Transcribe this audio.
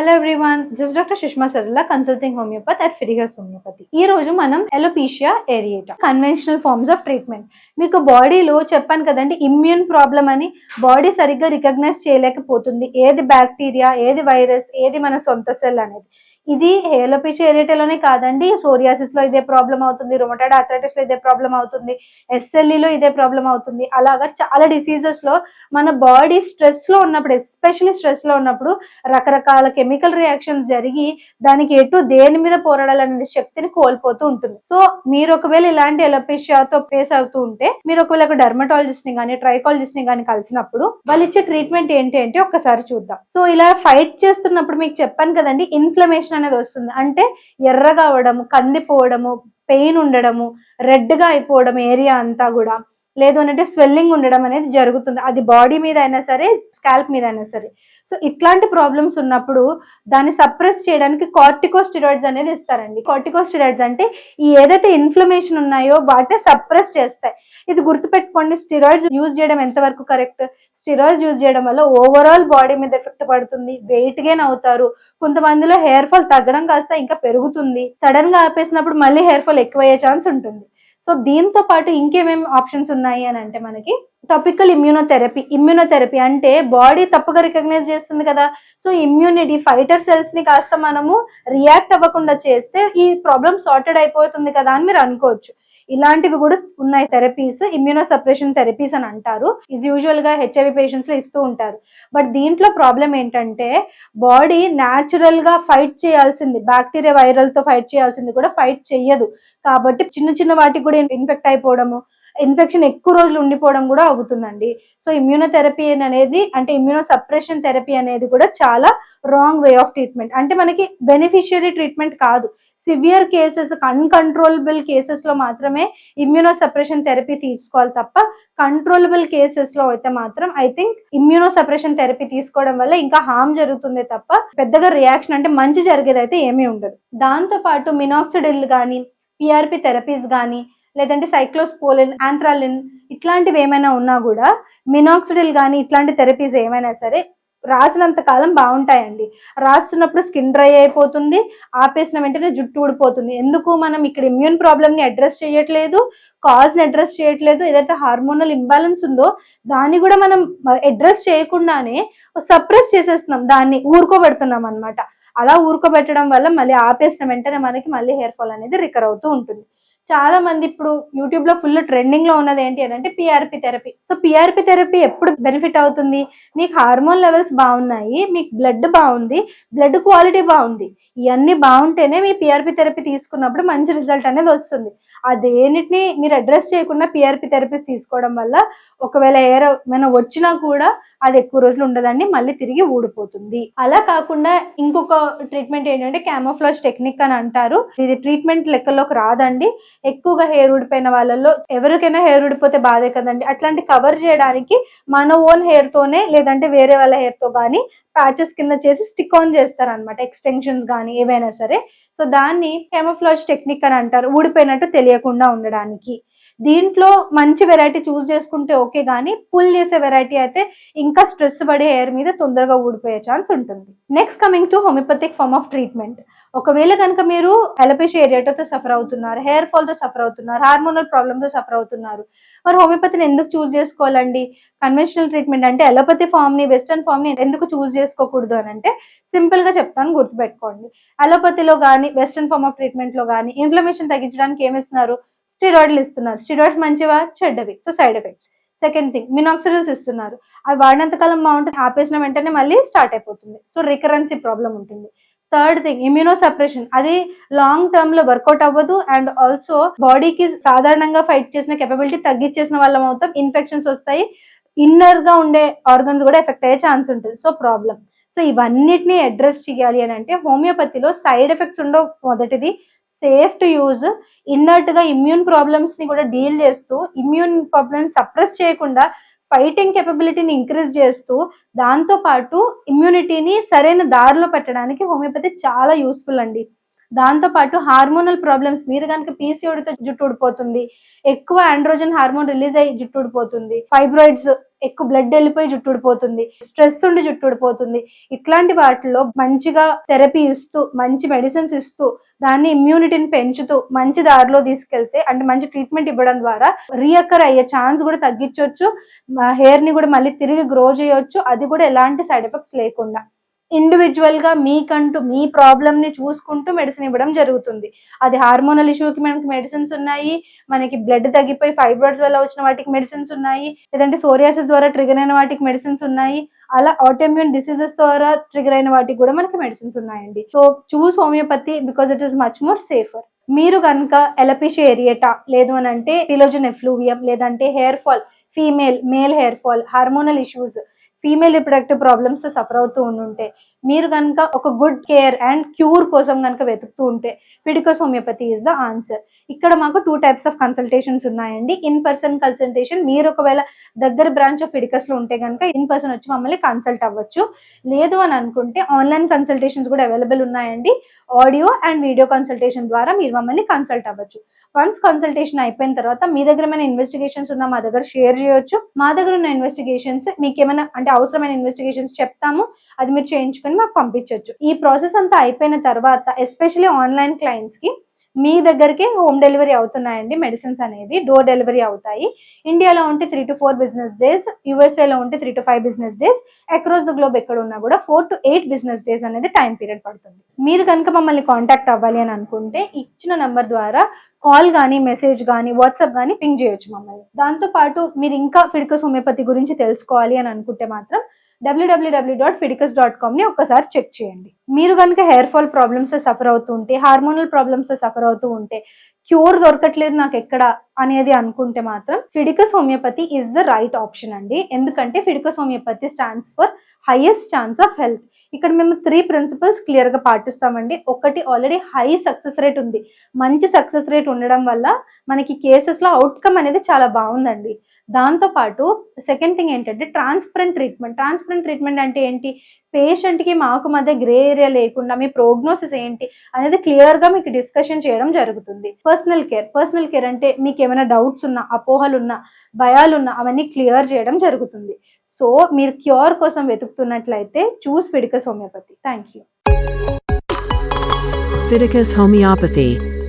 Hello everyone this doctor Sushma Sarulla consulting homeopathy at Fiticus homeopathy ఈ రోజు మనం alopecia areata conventional forms of treatment మీకు బాడీలో చెప్పాను కదండి ఇమ్యూన్ ప్రాబ్లం అని బాడీ సరిగ్గా రికగ్నైజ్ చేయలేకపోతుంది. ఏది బ్యాక్టీరియా ఏది వైరస్ ఏది మన సొంత సెల్ అనేది. ఇది హేలోపిచి ఏరియాలోనే కాదండి. సోరియాసిస్లో ఇదే ప్రాబ్లం అవుతుంది రొమటాడ్ ఆర్థరైటిస్లో ఇదే ప్రాబ్లం అవుతుంది ఎస్ఎల్ఈలో ఇదే ప్రాబ్లం అవుతుంది. అలాగా చాలా డిసీజెస్లో మన బాడీ స్ట్రెస్లో ఉన్నప్పుడు ఎస్పెషల్లీ స్ట్రెస్లో ఉన్నప్పుడు రకరకాల కెమికల్ రియాక్షన్స్ జరిగి దానికి ఎటు దేని మీద పోరాడాలనే శక్తిని కోల్పోతూ ఉంటుంది. సో మీరు ఒకవేళ ఇలాంటి ఎలోపేషియాతో ఫేస్ అవుతూ ఉంటే మీరు ఒకవేళ ఒక డర్మటాలజిస్ట్ని కానీ ట్రైకాలజిస్ట్ని కానీ కలిసినప్పుడు వాళ్ళు ఇచ్చే ట్రీట్మెంట్ ఏంటి అంటే ఒక్కసారి చూద్దాం. సో ఇలా ఫైట్ చేస్తున్నప్పుడు మీకు చెప్పాను కదండి ఇన్ఫ్లమేషన్ అనేది వస్తుంది. అంటే ఎర్రగా అవడము కందిపోవడము పెయిన్ ఉండడము రెడ్గా అయిపోవడం ఏరియా అంతా కూడా. లేదు అంటే స్వెల్లింగ్ ఉండడం అనేది జరుగుతుంది. అది బాడీ మీద అయినా సరే స్కాల్ప్ మీద అయినా సరే. సో ఇట్లాంటి ప్రాబ్లమ్స్ ఉన్నప్పుడు దాన్ని సప్రెస్ చేయడానికి కార్టికోస్టిరాయిడ్స్ అనేది ఇస్తారండి. కార్టికోస్టిరాయిడ్స్ అంటే ఈ ఏదైతే ఇన్ఫ్లమేషన్ ఉన్నాయో వాటిని సప్రెస్ చేస్తాయి. ఇది గుర్తుపెట్టుకోండి స్టిరాయిడ్స్ యూజ్ చేయడం ఎంతవరకు కరెక్ట్ స్టిరాయిడ్స్ యూజ్ చేయడం వల్ల ఓవరాల్ బాడీ మీద ఎఫెక్ట్ పడుతుంది వెయిట్ గెయిన్ అవుతారు. కొంతమందిలో హెయిర్ ఫాల్ తగ్గడం కాస్త ఇంకా పెరుగుతుంది. సడన్గా ఆపేసినప్పుడు మళ్ళీ హెయిర్ ఫాల్ ఎక్కువయ్యే ఛాన్స్ ఉంటుంది. సో దీంతో పాటు ఇంకేమేమి ఆప్షన్స్ ఉన్నాయి అని అంటే మనకి టాపికల్ ఇమ్యూనోథెరపీ ఇమ్యూనోథెరపీ అంటే బాడీ తప్పుగా రికగ్నైజ్ చేస్తుంది కదా. సో ఇమ్యూనిటీ ఫైటర్ సెల్స్ని కాస్త మనము రియాక్ట్ అవ్వకుండా చేస్తే ఈ ప్రాబ్లమ్ సార్టెడ్ అయిపోతుంది కదా అని మీరు అనుకోవచ్చు. ఇలాంటివి కూడా ఉన్నాయి థెరపీస్ ఇమ్యూనో సపరేషన్ థెరపీస్ అని అంటారు. ఇది యూజువల్గా హెచ్ఐవి పేషెంట్స్లో ఇస్తూ ఉంటారు. బట్ దీంట్లో ప్రాబ్లం ఏంటంటే బాడీ న్యాచురల్గా ఫైట్ చేయాల్సింది బ్యాక్టీరియా వైరల్తో ఫైట్ చేయాల్సింది కూడా ఫైట్ చెయ్యదు. కాబట్టి చిన్న చిన్న వాటికి కూడా ఇన్ఫెక్ట్ అయిపోవడము ఇన్ఫెక్షన్ ఎక్కువ రోజులు ఉండిపోవడం కూడా అవుతుందండి. సో ఇమ్యూనోథెరపీ అనేది అంటే ఇమ్యూనో సప్రెషన్ థెరపీ అనేది కూడా చాలా రాంగ్ వే ఆఫ్ ట్రీట్మెంట్ అంటే మనకి బెనిఫిషియరీ ట్రీట్మెంట్ కాదు. సివియర్ కేసెస్ అన్కంట్రోలబుల్ కేసెస్లో మాత్రమే ఇమ్యూనో సప్రెషన్ థెరపీ తీసుకోవాలి తప్ప కంట్రోలబుల్ కేసెస్లో అయితే మాత్రం I think immunosuppression therapy తీసుకోవడం వల్ల ఇంకా హామ్ జరుగుతుంది తప్ప పెద్దగా రియాక్షన్ అంటే మంచి జరిగేది అయితే ఏమీ ఉండదు. దాంతో పాటు మినాక్సిడిల్ కానీ పిఆర్పి థెరపీస్ కానీ లేదంటే సైక్లోస్పోలిన్ ఆంథ్రాలిన్ ఇట్లాంటివి ఏమైనా ఉన్నా కూడా మినాక్సిడిల్ కానీ ఇట్లాంటి థెరపీస్ ఏమైనా సరే రాసినంత కాలం బాగుంటాయండి. రాస్తున్నప్పుడు స్కిన్ డ్రై అయిపోతుంది ఆపేసిన వెంటనే జుట్టు ఊడిపోతుంది. ఎందుకు మనం ఇక్కడ ఇమ్యూన్ ప్రాబ్లమ్ని అడ్రస్ చేయట్లేదు కాజ్ని అడ్రస్ చేయట్లేదు ఏదైతే హార్మోనల్ ఇంబ్యాలెన్స్ ఉందో దాన్ని కూడా మనం అడ్రస్ చేయకుండానే సప్రెస్ చేసేస్తున్నాం దాన్ని ఊరుకోబెడుతున్నాం అనమాట అలా ఊరుకోబెట్టడం వల్ల మళ్ళీ ఆపేసిన వెంటనే మనకి మళ్ళీ హెయిర్ ఫాల్ అనేది రికర్ అవుతూ ఉంటుంది. చాలా మంది ఇప్పుడు యూట్యూబ్లో ఫుల్ ట్రెండింగ్లో ఉన్నది ఏంటి అని అంటే PRP therapy so PRP therapy ఎప్పుడు బెనిఫిట్ అవుతుంది? మీకు హార్మోన్ లెవెల్స్ బాగున్నాయి మీకు బ్లడ్ బాగుంది బ్లడ్ క్వాలిటీ బాగుంది. ఇవన్నీ బాగుంటేనే మీ పిఆర్పి థెరపీ తీసుకున్నప్పుడు మంచి రిజల్ట్ అనేది వస్తుంది. అదేనిటిని మీరు అడ్రస్ చేయకుండా పిఆర్పి థెరపీస్ తీసుకోవడం వల్ల ఒకవేళ ఎయిర్ ఏమైనా వచ్చినా కూడా అది ఎక్కువ రోజులు ఉండదండి మళ్ళీ తిరిగి ఊడిపోతుంది. అలా కాకుండా ఇంకొక ట్రీట్మెంట్ ఏంటంటే క్యామోఫ్లాజ్ టెక్నిక్ అని అంటారు. ఇది ట్రీట్మెంట్ లెక్కల్లోకి రాదండి. ఎక్కువగా హెయిర్ ఊడిపోయిన వాళ్ళల్లో ఎవరికైనా హెయిర్ ఊడిపోతే బాధే కదండి. అట్లాంటి కవర్ చేయడానికి మన ఓన్ హెయిర్ తోనే లేదంటే వేరే వాళ్ళ హెయిర్తో కానీ ప్యాచెస్ కింద చేసి స్టిక్ ఆన్ చేస్తారనమాట ఎక్స్టెన్షన్స్ కానీ ఏవైనా సరే. సో దాన్ని హెమోఫ్లాష్ టెక్నిక్ అని అంటారు. ఊడిపోయినట్టు తెలియకుండా ఉండడానికి. దీంట్లో మంచి వెరైటీ చూస్ చేసుకుంటే ఓకే కానీ పుల్ చేసే వెరైటీ అయితే ఇంకా స్ట్రెస్ పడే హెయిర్ మీద తొందరగా ఊడిపోయే ఛాన్స్ ఉంటుంది. Next coming to homeopathic form of treatment ఒకవేళ కనుక మీరు ఎలపేషి ఏరియాటోతో సఫర్ అవుతున్నారు హెయిర్ ఫాల్తో సఫర్ అవుతున్నారు హార్మోనల్ ప్రాబ్లమ్తో సఫర్ అవుతున్నారు మరి హోమియోపతిని ఎందుకు చూస్ చేసుకోవాలండి? కన్వెన్షనల్ ట్రీట్మెంట్ అంటే ఎలోపతి ఫామ్ని వెస్టర్న్ ఫామ్ని ఎందుకు చూస్ చేసుకోకూడదు అని అంటే సింపుల్గా చెప్తాను గుర్తుపెట్టుకోండి. అలోపతిలో కానీ వెస్టర్న్ ఫార్మ్ ఆఫ్ ట్రీట్మెంట్లో కానీ ఇన్ఫ్లమేషన్ తగ్గించడానికి ఏమిస్తున్నారు స్టిరాయిడ్లు ఇస్తున్నారు. స్టిరాయిడ్స్ మంచివా? చెడ్డవి. So side effects second thing minoxidils ఇస్తున్నారు. అవి వాడినంత కాలం బాగుంటుంది ఆపేసిన వెంటనే మళ్ళీ స్టార్ట్ అయిపోతుంది. సో రికరెన్సీ ప్రాబ్లం ఉంటుంది. థర్డ్ థింగ్ ఇమ్యూనో సప్రెషన్ అది లాంగ్ టర్మ్లో వర్కౌట్ అవ్వదు అండ్ ఆల్సో బాడీకి సాధారణంగా ఫైట్ చేసిన కెపబిలిటీ తగ్గించేసిన వాళ్ళం అవుతాం ఇన్ఫెక్షన్స్ వస్తాయి. ఇన్నర్గా ఉండే ఆర్గన్స్ కూడా ఎఫెక్ట్ అయ్యే ఛాన్స్ ఉంటుంది. సో ప్రాబ్లం సో ఇవన్నిటిని అడ్రస్ చేయాలి అని అంటే హోమియోపతిలో సైడ్ ఎఫెక్ట్స్ ఉండవు మొదటిది. సేఫ్ టు యూజ్ ఇన్నర్ట్గా ఇమ్యూన్ ప్రాబ్లమ్స్ని కూడా డీల్ చేస్తూ ఇమ్యూన్ ప్రాబ్లమ్స్ సప్రెస్ చేయకుండా ఫైటింగ్ కెపబిలిటీని ఇంక్రీజ్ చేస్తూ దాంతో పాటు ఇమ్యూనిటీని సరైన దారిలో పెట్టడానికి హోమియోపతి చాలా యూస్ఫుల్ అండి. దాంతో పాటు హార్మోనల్ ప్రాబ్లమ్స్ మీరు కనుక పీసీఓడితో జుట్టు ఊడిపోతుంది ఎక్కువ ఆండ్రోజన్ హార్మోన్ రిలీజ్ అయ్యి జుట్టు ఊడిపోతుంది ఫైబ్రాయిడ్స్ ఎక్కువ బ్లడ్ వెళ్ళిపోయి జుట్టు ఊడిపోతుంది స్ట్రెస్ ఉండి జుట్టు ఊడిపోతుంది ఇట్లాంటి వాటిలో మంచిగా థెరపీ ఇస్తూ మంచి మెడిసిన్స్ ఇస్తూ దాన్ని ఇమ్యూనిటీని పెంచుతూ మంచి దారిలో తీసుకెళ్తే అంటే మంచి ట్రీట్మెంట్ ఇవ్వడం ద్వారా రీఅక్కర్ అయ్యే ఛాన్స్ కూడా తగ్గించవచ్చు హెయిర్ని కూడా మళ్ళీ తిరిగి గ్రో చేయొచ్చు అది కూడా ఎలాంటి సైడ్ ఎఫెక్ట్స్ లేకుండా. ఇండివిజువల్గా మీకంటూ మీ ప్రాబ్లమ్ని చూసుకుంటూ మెడిసిన్ ఇవ్వడం జరుగుతుంది. అది హార్మోనల్ ఇష్యూకి మనకి మెడిసిన్స్ ఉన్నాయి మనకి బ్లడ్ తగ్గిపోయి ఫైబ్రాయిడ్స్ వల్ల వచ్చిన వాటికి మెడిసిన్స్ ఉన్నాయి లేదంటే సోరియాసిస్ ద్వారా ట్రిగర్ అయిన వాటికి మెడిసిన్స్ ఉన్నాయి అలా ఆటోమ్యూన్ డిసీజెస్ ద్వారా ట్రిగర్ అయిన వాటికి కూడా మనకి మెడిసిన్స్ ఉన్నాయండి. So choose homeopathy because it is much more safer మీరు కనుక ఎలపిషి ఏరియేటా లేదు అని అంటే టిలోజన్ ఎఫ్లూవియం లేదంటే hair fall female male hair fall hormonal issues female reproductive ప్రాబ్లమ్స్తో suffer అవుతూ ఉండుంటే మీరు కనుక ఒక గుడ్ కేర్ అండ్ క్యూర్ కోసం కనుక వెతుకుతూ ఉంటే Fiticus homeopathy is the answer ఇక్కడ మాకు టూ టైప్స్ ఆఫ్ కన్సల్టేషన్స్ ఉన్నాయండి. ఇన్ పర్సన్ కన్సల్టేషన్ మీరు ఒకవేళ దగ్గర బ్రాంచ్ ఆఫ్ ఫిడికస్లో ఉంటే కనుక ఇన్ పర్సన్ వచ్చి మమ్మల్ని కన్సల్ట్ అవ్వచ్చు. లేదు అని అనుకుంటే ఆన్లైన్ కన్సల్టేషన్స్ కూడా అవైలబుల్ ఉన్నాయండి. ఆడియో అండ్ వీడియో కన్సల్టేషన్ ద్వారా మీరు మమ్మల్ని కన్సల్ట్ అవ్వచ్చు. వన్స్ కన్సల్టేషన్ అయిపోయిన తర్వాత మీ దగ్గర ఏమైనా ఇన్వెస్టిగేషన్స్ ఉన్నా మా దగ్గర షేర్ చేయొచ్చు. మా దగ్గర ఉన్న ఇన్వెస్టిగేషన్స్ మీకు ఏమైనా అంటే అవసరమైన ఇన్వెస్టిగేషన్స్ చెప్తాము. అది మీరు చేయించుకొని మాకు పంపించవచ్చు ఈ ప్రాసెస్ అంతా అయిపోయిన తర్వాత ఎస్పెషల్లీ ఆన్లైన్ క్లయింట్స్కి మీ దగ్గరికి హోమ్ డెలివరీ అవుతున్నాయండి మెడిసిన్స్ అనేవి. డోర్ డెలివరీ అవుతాయి. ఇండియాలో ఉంటే three to four business days యూఎస్ఏలో ఉంటే three to five business days across the globe ఎక్కడ ఉన్నా కూడా four to eight business days అనేది టైం పీరియడ్ పడుతుంది. మీరు కనుక మమ్మల్ని కాంటాక్ట్ అవ్వాలి అని అనుకుంటే ఇచ్చిన నంబర్ ద్వారా కాల్ కానీ మెసేజ్ కానీ వాట్సాప్ కానీ పింగ్ చేయొచ్చు మమ్మల్ని. దాంతో పాటు మీరు ఇంకా ఫిడికస్ హోమియోపతి గురించి తెలుసుకోవాలి అని అనుకుంటే మాత్రం డబ్ల్యూడబ్ల్యూడబ్ల్యూ డాట్ ఫిడికస్ డాట్ కామ్ని ఒక్కసారి చెక్ చేయండి. మీరు కనుక హెయిర్ ఫాల్ ప్రాబ్లమ్స్ సఫర్ అవుతూ ఉంటే హార్మోనల్ ప్రాబ్లమ్స్ సఫర్ అవుతూ ఉంటే క్యూర్ దొరకట్లేదు నాకు ఎక్కడ అనేది అనుకుంటే మాత్రం Fiticus homeopathy is the right option అండి. ఎందుకంటే Fiticus homeopathy stands for highest chance of health ఇక్కడ మేము త్రీ ప్రిన్సిపల్స్ క్లియర్గా పాటిస్తామండి. ఒకటి ఆల్రెడీ హై సక్సెస్ రేట్ ఉంది. మంచి సక్సెస్ రేట్ ఉండడం వల్ల మనకి కేసెస్లో అవుట్కమ్ అనేది చాలా బాగుందండి. దాంతో పాటు సెకండ్ థింగ్ ఏంటంటే ట్రాన్స్పరెంట్ ట్రీట్మెంట్ ట్రాన్స్పరెంట్ ట్రీట్మెంట్ అంటే ఏంటి? పేషెంట్కి మాకు మధ్య గ్రే ఏరియా లేకుండా మీ ప్రోగ్నోసిస్ ఏంటి అనేది క్లియర్గా మీకు డిస్కషన్ చేయడం జరుగుతుంది. పర్సనల్ కేర్ పర్సనల్ కేర్ అంటే మీకు ఏమైనా డౌట్స్ ఉన్నా అపోహలు ఉన్నా భయాలు ఉన్నా అవన్నీ క్లియర్ చేయడం జరుగుతుంది. సో మీరు క్యూర్ కోసం వెతుకుతున్నట్లయితే choose Fiticus homeopathy thank you Fiticus Homeopathy